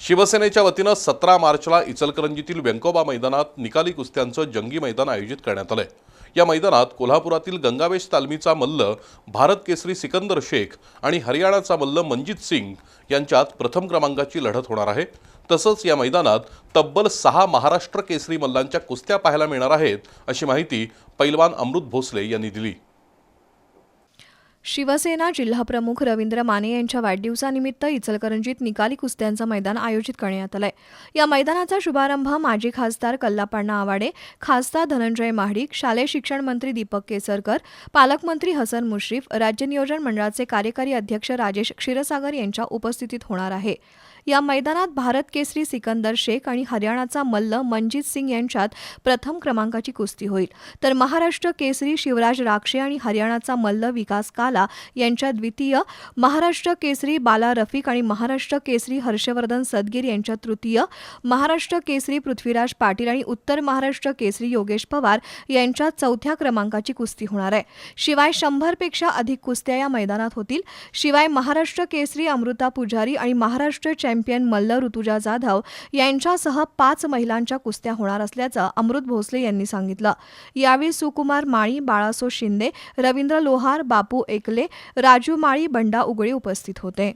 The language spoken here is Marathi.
शिवसेनेच्या वतीनं सतरा मार्चला इचलकरंजीतील व्यंकोबा मैदानात निकाली कुस्त्यांचं जंगी मैदान आयोजित करण्यात आलंय. या मैदानात कोल्हापुरातील गंगावेश तालमीचा मल्ल भारत केसरी सिकंदर शेख आणि हरियाणाचा मल्ल मनजित सिंग यांच्यात प्रथम क्रमांकाची लढत होणार आहे. तसंच या मैदानात तब्बल सहा महाराष्ट्र केसरी मल्लांच्या कुस्त्या पाहायला मिळणार आहेत अशी माहिती पैलवान अमृत भोसले यांनी दिली. शिवसेना जिल्हाप्रमुख रवींद्र माने यांच्या वाढदिवसानिमित्त इचलकरंजीत निकाली कुस्त्यांचं मैदान आयोजित करण्यात आलंय. या मैदानाचा शुभारंभ माजी खासदार कल्लापण्णा आवाडे खासदार धनंजय महाडिक शालेय शिक्षण मंत्री दीपक केसरकर पालकमंत्री हसन मुश्रीफ राज्य नियोजन मंडळाचे कार्यकारी अध्यक्ष राजेश क्षीरसागर यांच्या उपस्थितीत होणार आहे. या मैदानात भारत केसरी सिकंदर शेख आणि हरियाणाचा मल्ल मनजित सिंग यांच्यात प्रथम क्रमांकाची कुस्ती होईल. तर महाराष्ट्र केसरी शिवराज राक्षे आणि हरियाणाचा मल्ल विकास काला बाला यांच्या द्वितीय महाराष्ट्र केसरी बाला रफिक आणि महाराष्ट्र केसरी हर्षवर्धन सदगीर यांच्या तृतीय महाराष्ट्र केसरी पृथ्वीराज पाटील आणि उत्तर महाराष्ट्र केसरी योगेश पवार यांच्या चौथ्या क्रमांकाची कुस्ती होणार आहे. शिवाय शंभरपेक्षा अधिक कुस्त्या या मैदानात होतील. शिवाय महाराष्ट्र केसरी अमृता पुजारी आणि महाराष्ट्र चॅम्पियन मल्ल ऋतुजा जाधव यांच्यासह पाच महिलांच्या कुस्त्या होणार असल्याचं अमृत भोसले यांनी सांगितलं. यावेळी सुकुमार माळी बाळासो शिंदे रवींद्र लोहार बापू एकले राजू माळी बंडा उगळे उपस्थित होते.